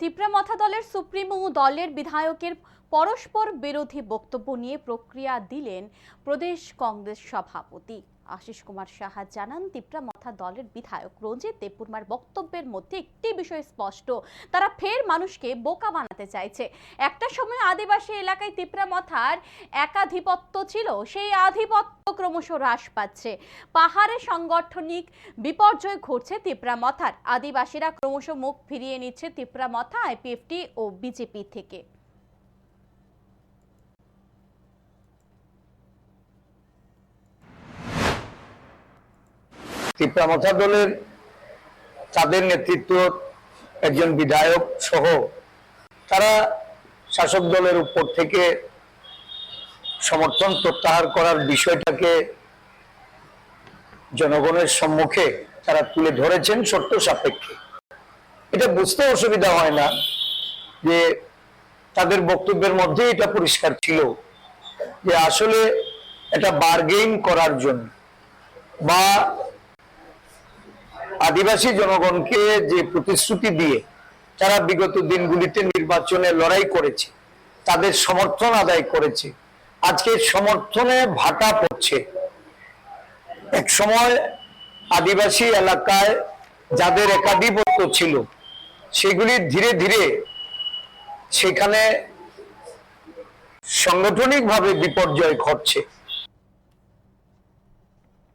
তিপ্রামথা দলের সুপ্রিমো দলের বিধায়কের পরস্পর বিরোধী বক্তব্য নিয়ে প্রক্রিয়া দিলেন প্রদেশ কংগ্রেস সভাপতি। আশিস কুমার সাহা জানান তিপ্রামথা দলের বিধায়ক রঞ্জিত দেববর্মার বক্তব্যের মধ্যে একটি বিষয় স্পষ্ট। তারা ফের মানুষকে বোকা বানাতে চাইছে। একটা সময় আদিবাসী এলাকায় তিপ্রামথার একাধিপত্য ছিল, সেই আধিপত্য ক্রমশ হ্রাস পাচ্ছে। পাহাড়ে সাংগঠনিক বিপর্যয় ঘটছে তিপ্রামথার আদিবাসীরা ক্রমশ মুখ ফিরিয়ে নিচ্ছে তিপ্রামথা আইপিএফটি ও বিজেপি থেকে। তিপ্রামথা দলের তাদের নেতৃত্ব, একজন বিধায়ক সহ তারা শাসক দলের উপর থেকে সমর্থন প্রত্যাহার করার বিষয়টাকে জনগণের সম্মুখে তারা তুলে ধরেছেন শর্ত সাপেক্ষে। এটা বুঝতে অসুবিধা হয় না যে তাদের বক্তব্যের মধ্যে এটা পরিষ্কার ছিল যে আসলে এটা বার্গেইন করার জন্য বা আদিবাসী জনগণকে যে প্রতিশ্রুতি দিয়ে তারা বিগত দিনগুলিতে নির্বাচনে লড়াই করেছে, তাদের সমর্থন আদায় করেছে, আজকে সমর্থনে ভাটা পড়ছে। এক সময় আদিবাসী এলাকায় যাদের একাধিপত্য ছিল, সেগুলি ধীরে ধীরে সেখানে সাংগঠনিকভাবে বিপর্যয় ঘটছে।